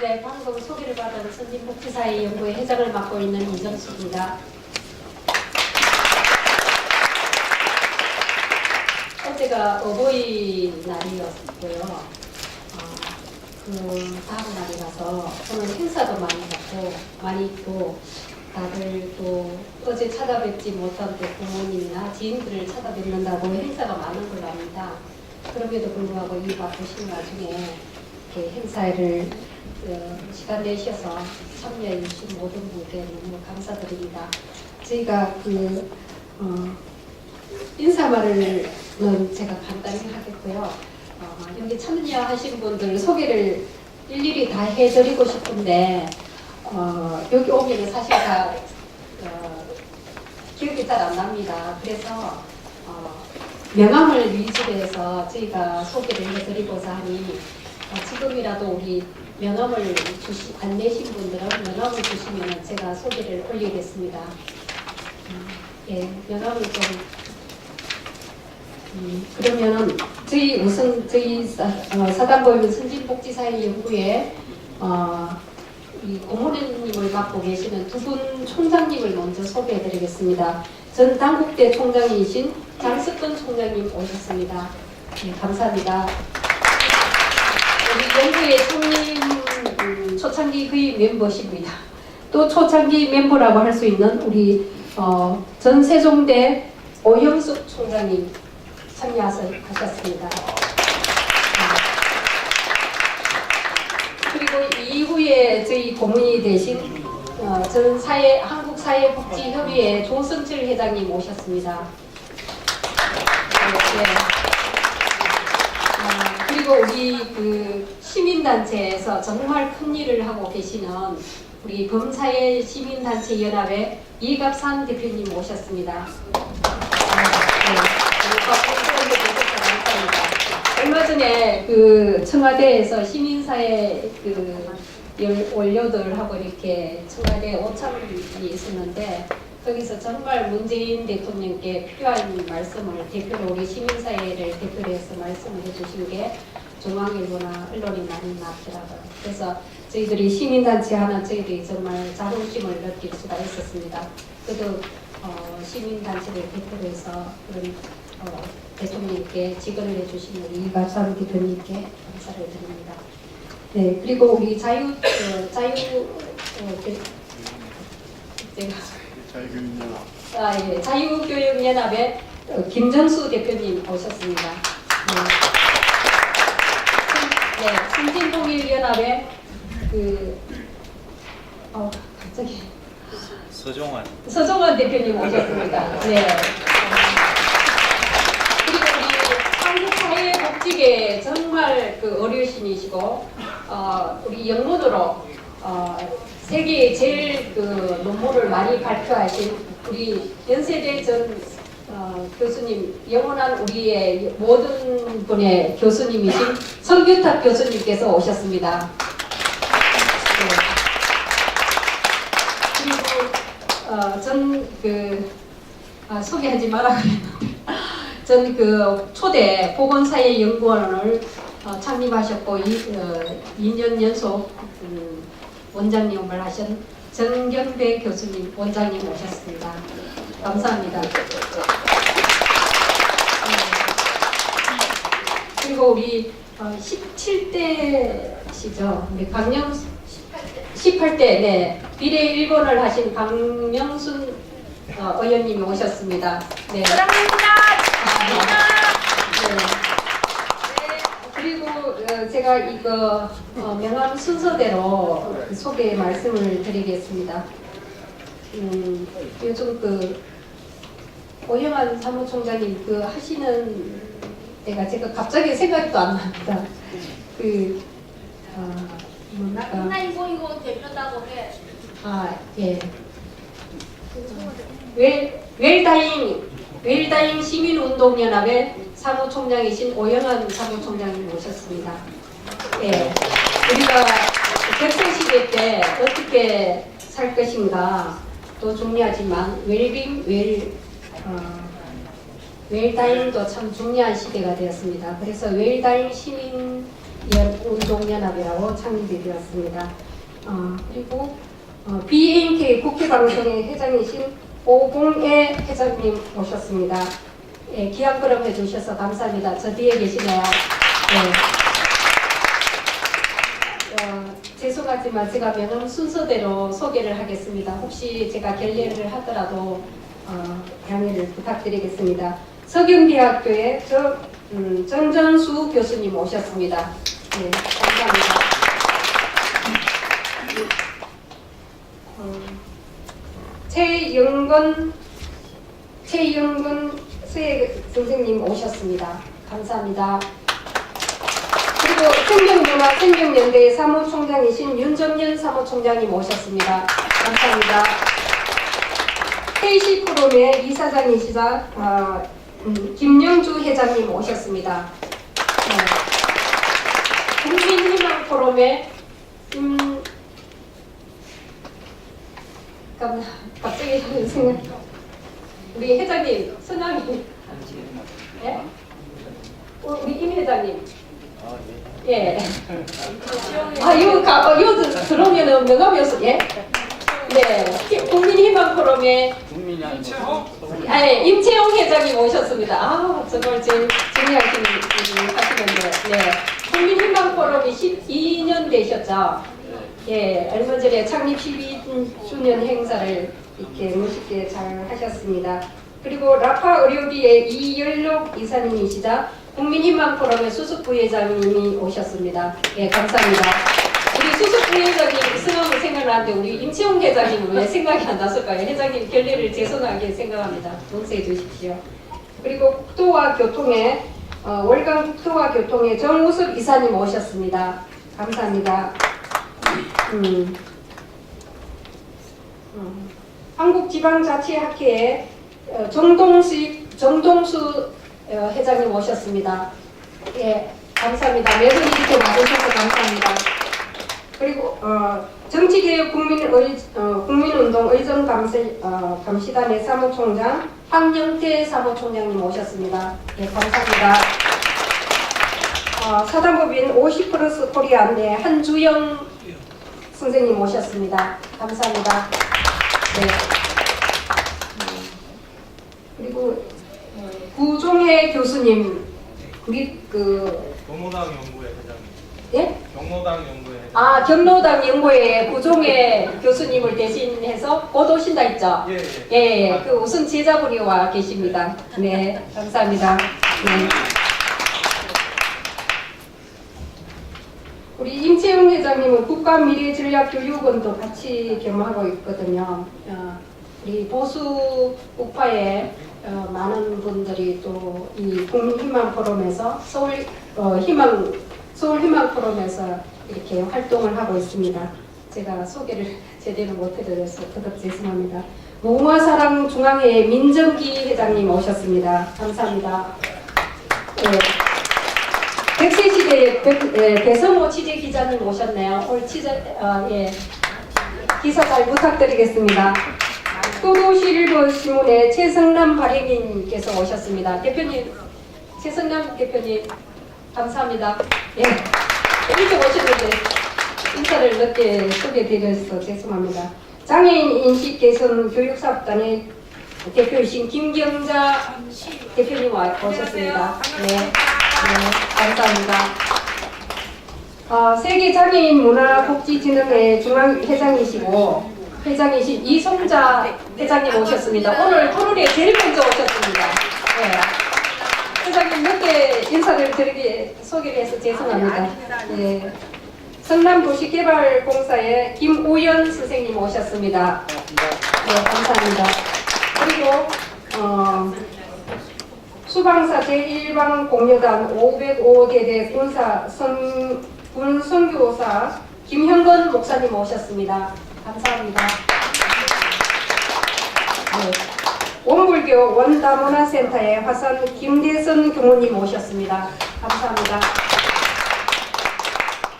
네, 방금 소개를 받은 선진 복지사회 연구회 회장을 맡고 있는 이정숙입니다. 어제가 어버이 날이었고요. 어, 그 다음 날이라서 오늘 행사도 많이 갖고 많이 있고 다들 또 어제 찾아뵙지 못한 또 부모님이나 지인들을 찾아뵙는다고 행사가 많은 걸로 압니다. 그럼에도 불구하고 이 바쁘신 와중에 이렇게 행사를 어, 시간 내셔서 참여해 주신 모든 분께 너무 감사드립니다. 저희가 그 어, 인사말을 제가 간단히 하겠고요. 어, 여기 참여하신 분들 소개를 일일이 다 해드리고 싶은데 어, 여기 오면 사실 다 어, 기억이 잘 안 납니다. 그래서 어, 명함을 위주로 해서 저희가 소개를 해드리고자 하니 어, 지금이라도 우리 명함을 주시, 안 내신 분들은 명함을 주시면 제가 소개를 올리겠습니다. 음, 예, 명함을 좀 음, 그러면은 저희 우선 저희 사, 어, 사단법인 선진복지사회 연구에 어, 이 고모님을 맡고 계시는 두 분 총장님을 먼저 소개해드리겠습니다. 전 당국대 총장이신 장석근 총장님 오셨습니다. 네, 감사합니다. 우리 연구의 총님 음, 초창기 거의 멤버십니다. 또 초창기 멤버라고 할 수 있는 우리 어, 전 세종대 오영숙 총장님 참여하셨습니다. 그리고 이후에 저희 고문이 되신 어, 전 사회 한국 사회복지협의회 조성철 회장님 오셨습니다. 네, 네. 어, 그리고 우리 그 시민단체에서 정말 큰 일을 하고 계시는 우리 범사회 시민단체 연합의 이갑산 대표님 오셨습니다. 네, 네. 얼마 전에 그 청와대에서 시민사회 그 열- 원료들하고 이렇게 청와대 오찬이 있었는데 거기서 정말 문재인 대통령께 필요한 말씀을 대표로 우리 시민사회를 대표로 해서 말씀을 해주신 게 중앙일보나 언론이 많이 나왔더라고요. 그래서 저희들이 시민단체 하는 저희들이 정말 자긍심을 느낄 수가 있었습니다. 그래도 어, 시민단체를 대표로 해서 그런 어, 대통령께 직언을 해주신 우리 이갑산 대표님께 감사를 드립니다. 네, 그리고 우리 자유 어, 자유 어, 대, 제가 자유교육연합 아, 예. 자유교육연합의 어, 김정수 대표님 오셨습니다. 네. 네, 승진통일연합의 그, 어, 갑자기. 서종환 서정원 대표님 오셨습니다. 네. 그리고 우리 한국 사회복지계 정말 그 어르신이시고, 어, 우리 영문으로 어, 세계에 제일 그 논문을 많이 발표하신 우리 연세대 전 어, 교수님, 영원한 우리의 모든 분의 교수님이신 성규탁 교수님께서 오셨습니다. 네. 그리고 어, 전그 아, 소개하지 말아 그랬는데 전 그 초대 보건사회 연구원을 어, 창립하셨고 이, 어, 2년 연속 음, 원장님을 하신 정경배 교수님 원장님 오셨습니다. 감사합니다. 네. 그리고 우리 어, 17대시죠. 우리 강영 18대 네 비례 1번을 하신 강명순 어, 의원님이 오셨습니다. 네. 네. 그리고 어, 제가 이거 어, 명함 순서대로 소개 말씀을 드리겠습니다. 음, 요즘 그 오영환 사무총장님 그 하시는 때가 제가 갑자기 생각도 안 납니다. 그 어? 하나이고 이거 대표다고 해. 아, 예. 웰, 웰다잉, 웰다잉 시민운동연합의 사무총장이신 오영환 사무총장님 모셨습니다. 예. 우리가 격세시대 때 어떻게 살 것인가 또 중요하지만 웰빙, 웰, 어, 웰다잉도 참 중요한 시대가 되었습니다. 그래서 웰다잉 시민 운동연합이라고 창립이 되었습니다. 어, 그리고 어, BNK 국회방송의 회장이신 오봉애 회장님 모셨습니다. 예, 귀한 걸음 해주셔서 감사합니다. 저 뒤에 계시네요. 네. 어, 제가 명함 순서대로 소개를 하겠습니다. 혹시 제가 결례를 하더라도 어, 양해를 부탁드리겠습니다. 석영대학교의 저, 음, 정전수 교수님 오셨습니다. 네, 감사합니다. 음, 최영건 최영근 선생님 오셨습니다. 감사합니다. 생명문화 생명연대 사무총장이신 윤정년 사무총장님 오셨습니다. 감사합니다. KC 프롬의 이사장이시자 어, 음, 김영주 회장님 오셨습니다. 네. 국민희망 포럼의 음, 갑자기 생각 우리 회장님 성함이 예? 어, 우리 임 회장님 아, 예. 예. 아, 이거 가, 어, 들- 들어오면은 명함이었어, 예? 네. 히- 국민희망 아니고 아, 예, 임채용 회장님 오셨습니다. 아, 정말 제일 중요하신 하시는데, 네. 국민희망 포럼이 12년 되셨죠? 예, 얼마 전에 창립 12주년 행사를 이렇게 멋있게 잘 하셨습니다. 그리고 라파 의료기의 이열록 이사님이시자 국민희망 포럼의 수석 부회장님이 오셨습니다. 예, 감사합니다. 우리 수석 부회장님 성함이 생각나는데 우리 임채용 회장님은 왜 생각이 안 났을까요? 회장님 결례를 제손하게 생각합니다. 용서해 주십시오. 그리고 국토와 교통의 어, 월간 국토와 교통의 정우섭 이사님 오셨습니다. 감사합니다. 음. 음. 한국지방자치학회의 어, 정동식 정동수 어, 회장님 오셨습니다. 예, 감사합니다. 매번 이렇게 와주셔서 감사합니다. 그리고 어, 정치개혁 국민의 어, 국민운동 의정 감시, 어, 감시단의 사무총장 황영태 사무총장님 오셨습니다. 예, 감사합니다. 어, 사단법인 50 플러스 코리아 네, 한주영 선생님 오셨습니다. 감사합니다. 네. 음, 그리고 어, 구종혜 교수님 우리 그 경로당 연구회 회장님. 예? 경로당 연구회 회장. 아 경로당 연구회 구종혜 교수님을 대신해서 곧 오신다 했죠? 예, 예. 예, 예. 그 우선 제자분이 와 계십니다. 네, 감사합니다. 네. 우리 임채용 회장님은 국가미래전략교육원도 같이 겸하고 있거든요. 어, 우리 보수 우파의 어, 많은 분들이 또 이 국민희망 포럼에서 서울 어, 희망 서울 희망 포럼에서 이렇게 활동을 하고 있습니다. 제가 소개를 제대로 못해드려서 더덕 죄송합니다. 무궁화사랑 중앙회 민정기 회장님 오셨습니다. 감사합니다. 네. 백세 시대의 백- 예, 배성호 취재 기자님 오셨네요. 오늘 취재 어, 예. 기사 잘 부탁드리겠습니다. 또도실보 신문의 최성남 발행인께서 오셨습니다. 대표님, 최성남 대표님 감사합니다. 예. 일찍 오셨는데 인사를 늦게 소개드려서 죄송합니다. 장애인 인식 개선 교육사업단의 대표이신 김경자 대표님 와 오셨습니다. 네, 네, 감사합니다. 어, 세계 장애인 문화복지진흥회 중앙회장이시고 회장이신 이송자 회장님 오셨습니다. 오늘 토론에 제일 먼저 오셨습니다. 네. 회장님 늦게 인사를 드리기 소개를 해서 죄송합니다. 네. 성남도시개발공사의 김우연 선생님 오셨습니다. 네, 감사합니다. 그리고 어, 수방사 제1방 공여단 505대대 군사 선, 군선교사 김현건 목사님 오셨습니다. 감사합니다. 네. 원불교 원다문화센터의 화산 김대선 교무님 오셨습니다. 감사합니다.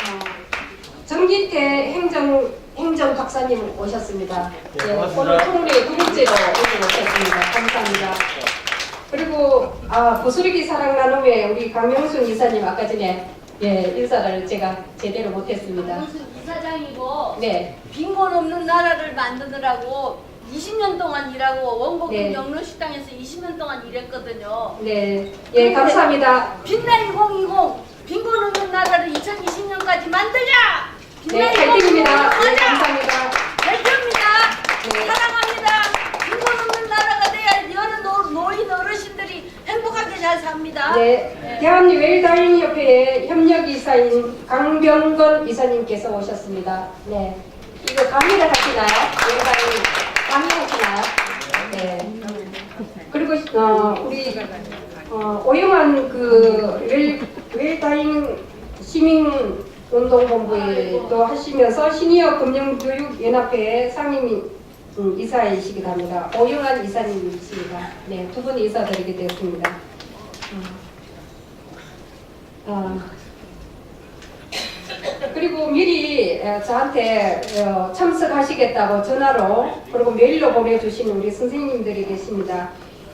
어, 정기태 행정 행정 박사님 오셨습니다. 네, 예, 고맙습니다. 오늘 토론회 두 번째로 오늘 오셨습니다. 감사합니다. 그리고 아 보수리기 사랑 나눔의 우리 강명순 이사님 아까 전에 예, 인사를 제가 제대로 못했습니다. 네, 빈곤 없는 나라를 만드느라고 20년 동안 일하고 원곡동 네. 영로 식당에서 20년 동안 일했거든요. 네, 예, 감사합니다. 빛나 2020 빈곤 없는 나라를 2020년까지 만들자. 빛나 네, 파이팅입니다. 예, 하자. 감사합니다. 네. 사랑합니다. 빈곤 없는 나라가 돼야 여러 노, 노인 어르신들이 삽니다. 네, 대한 웰다잉 협회의 협력 이사인 강병건 이사님께서 오셨습니다. 네, 이거 강의를 하시나요? 웰다잉 강의하시나요? 네. 그리고 어, 우리 어, 오영환 그 웰, 웰다잉 시민 운동본부에 또 하시면서 시니어 금융교육연합회의 상임 음, 이사이시기도 합니다. 오영환 이사님이십니다. 네, 두분 인사드리게 되었습니다. 어, 그리고 미리 어, 저한테 어, 참석하시겠다고 전화로 그리고 메일로 보내주신 우리 선생님들이 계십니다.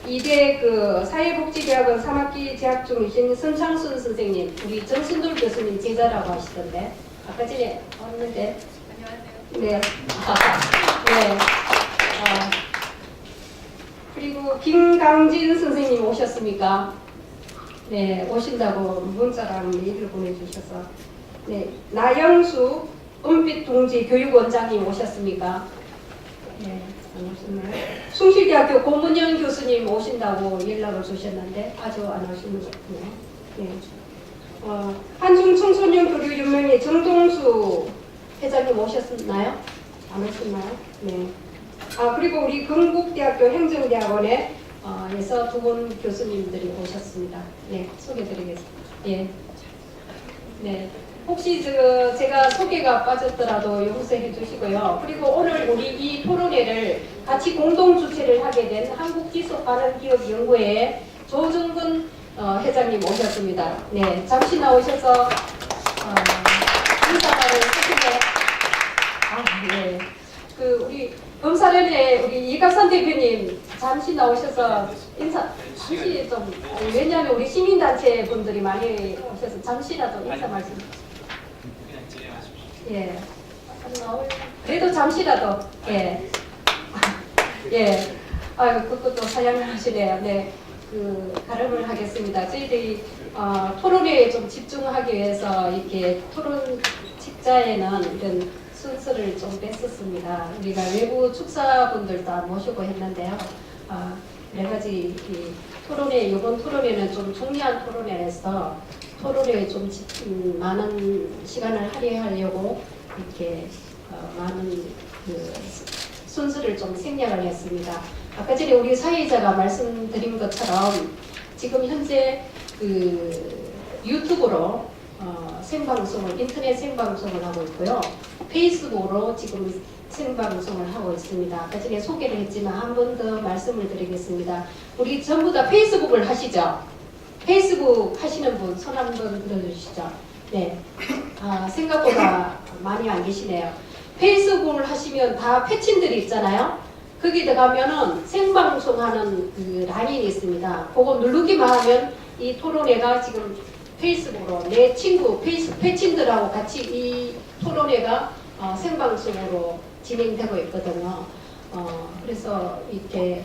이대 그 사회복지대학원 3학기 재학 중이신 선창순 선생님, 우리 정순돌 교수님 제자라고 하시던데 아까 전에 왔는데 네. 네. 어, 그리고 김강진 선생님 오셨습니까? 네, 오신다고 문자랑 메일을 보내주셔서. 네, 나영수 은빛 동지 교육원장님 오셨습니까? 네? 숭실대학교 고문영 교수님 오신다고 연락을 주셨는데 아주 안 오시는 것 같네요. 네. 어, 한중 청소년 교류 연맹의 정동수 회장님 오셨나요? 안 오셨나요? 네. 아 그리고 우리 건국대학교 행정대학원에 어, 에서 두 분 교수님들이 오셨습니다. 네, 소개드리겠습니다. 예. 네. 혹시 저 제가 소개가 빠졌더라도 용서해 주시고요. 그리고 오늘 우리 이 토론회를 같이 공동 주최를 하게 된 한국지속 발언기업연구회 조정근 어, 회장님 오셨습니다. 네, 잠시 나오셔서 어, 인사를 하시게 아, 네. 그 우리 검사련의 우리 이갑선 대표님 잠시 나오셔서 인사 잠시 좀 아니, 왜냐하면 우리 시민단체 분들이 많이 오셔서 잠시라도 인사 말씀. 예. 그래도 잠시라도 예. 예. 아유 그것도 사양하시네요. 네. 그 가름을 하겠습니다. 저희들이 어, 토론회에 좀 집중하기 위해서 이렇게 토론 책자에는 이런 순서를 좀 뺐었습니다. 우리가 외부 축사분들 다 모시고 했는데요. 아, 여러 가지 이 토론회 이번 토론회는 좀 중요한 토론회라서 토론회에 좀 집- 음, 많은 시간을 할애하려고 이렇게 어, 많은 그 순서를 좀 생략을 했습니다. 아까 전에 우리 사회자가 말씀드린 것처럼 지금 현재 그 유튜브로 어, 생방송을 인터넷 생방송을 하고 있고요. 페이스북으로 지금 생방송을 하고 있습니다. 아까 전에 소개를 했지만 한 번 더 말씀을 드리겠습니다. 우리 전부 다 페이스북을 하시죠? 페이스북 하시는 분 손 한 번 들어주시죠. 네. 아, 생각보다 많이 안 계시네요. 페이스북을 하시면 다 패친들이 있잖아요. 거기 들어가면은 생방송하는 그 라인이 있습니다. 그거 누르기만 하면 이 토론회가 지금 페이스북으로 내 친구 페이스 패친들하고 같이 이 토론회가 어, 생방송으로 진행되고 있거든요. 어, 그래서 이렇게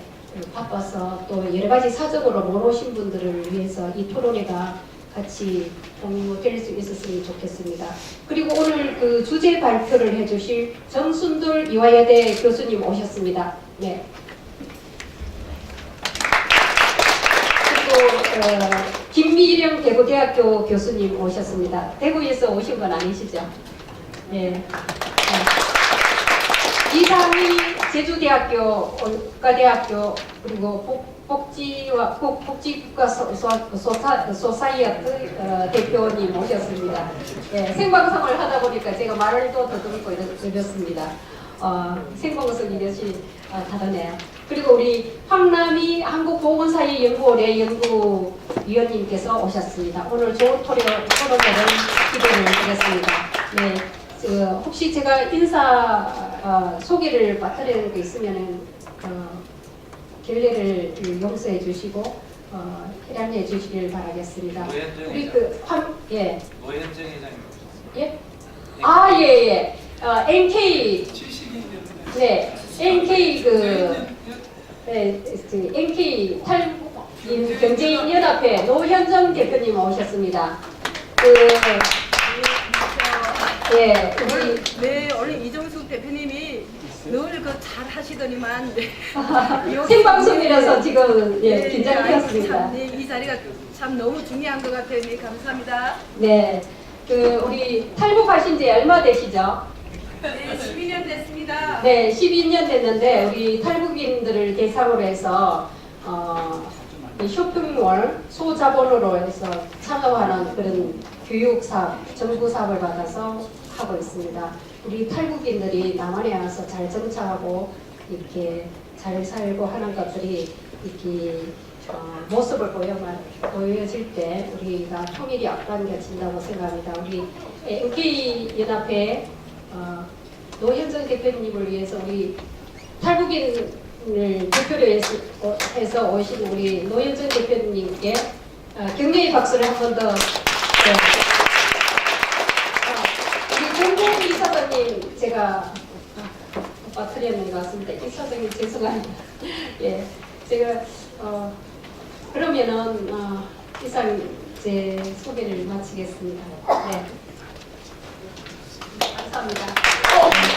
바빠서 또 여러 가지 사정으로 못 오신 분들을 위해서 이 토론회가 같이 공유될 수 있었으면 좋겠습니다. 그리고 오늘 그 주제 발표를 해주실 정순돌 이화여대 교수님 오셨습니다. 네. 그리고 어, 김미령 대구대학교 교수님 오셨습니다. 대구에서 오신 건 아니시죠? 네. 네. 이상희 제주대학교, 국가대학교 그리고 복, 복지와 복, 복지국가 소사이어트 어, 대표님 오셨습니다. 네, 생방송을 하다 보니까 제가 말을 또 더듬고 이렇- 이렇습니다. 어, 생방송 이 것이 어, 다르네요. 그리고 우리 황남희 한국보건사회 연구원의 연구위원님께서 오셨습니다. 오늘 좋은 토론, 토론회를 기대를 하겠습니다. 네, 저, 혹시 제가 인사 어, 소개를 맡으려는 게 있으면은 어, 결례를 용서해 주시고 어, 해량해 주시길 바라겠습니다. 우리. 그 환, 예, 노현정 회장님 예, 아, 예, 예, 어, NK, 72년 네, NK 그, 네, 그 NK 탈북인 경제인 연합회 노현정 대표님 오셨습니다. 그, 예, 우리 네, 오늘 이종숙 대표님이 늘 그 잘 하시더니만 네. 생방송이라서 지금 예, 네, 긴장되었습니다. 참, 네, 이 자리가 참 너무 중요한 것 같아요. 네, 감사합니다. 네, 그 우리 탈북하신 지 얼마 되시죠? 네, 12년 됐습니다. 네, 12년 됐는데 우리 탈북인들을 대상으로 해서 어, 이 쇼핑몰 소자본으로 해서 창업하는 그런 교육 사업, 정부 사업을 받아서 하고 있습니다. 우리 탈북인들이 남한에 와서 잘 정착하고 이렇게 잘 살고 하는 것들이 이렇게 어, 모습을 보여만, 보여질 때 우리가 통일이 앞당겨진다고 생각합니다. 우리 NK 연합회 어, 노현정 대표님을 위해서 우리 탈북인을 대표로 해서, 오신 우리 노현정 대표님께 어, 격려의 박수를 한 번 더. 네. 어, 우리 정봉 이사장님 제가 아, 빠뜨렸는 것 같습니다. 이사장님 죄송합니다. 예, 제가 어, 그러면은 어, 이상 제 소개를 마치겠습니다. 네. 감사합니다.